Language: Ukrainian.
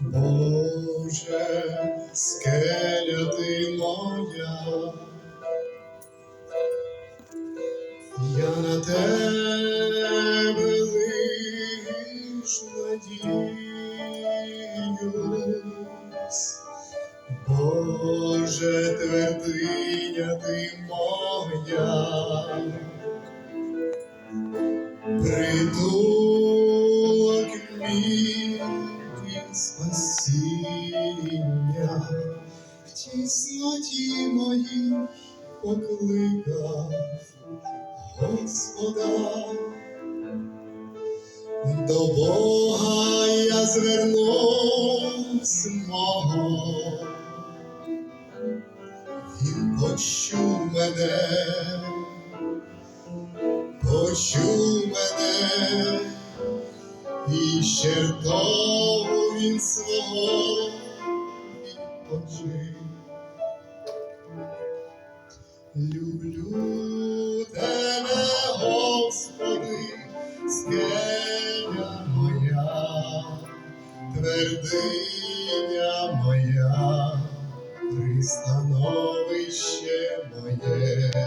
Боже, скеля ти моя, я на тебе лиш надіюсь, Боже, твердиня ти моя, притулок спасіння, в тісноті моїй покликав Господа. До Бога я звернусь мого, Він почув мене, почув мене, і ще він свого відпочив. Люблю тебе, Господи, скеля моя, твердиня моя, пристановище моє.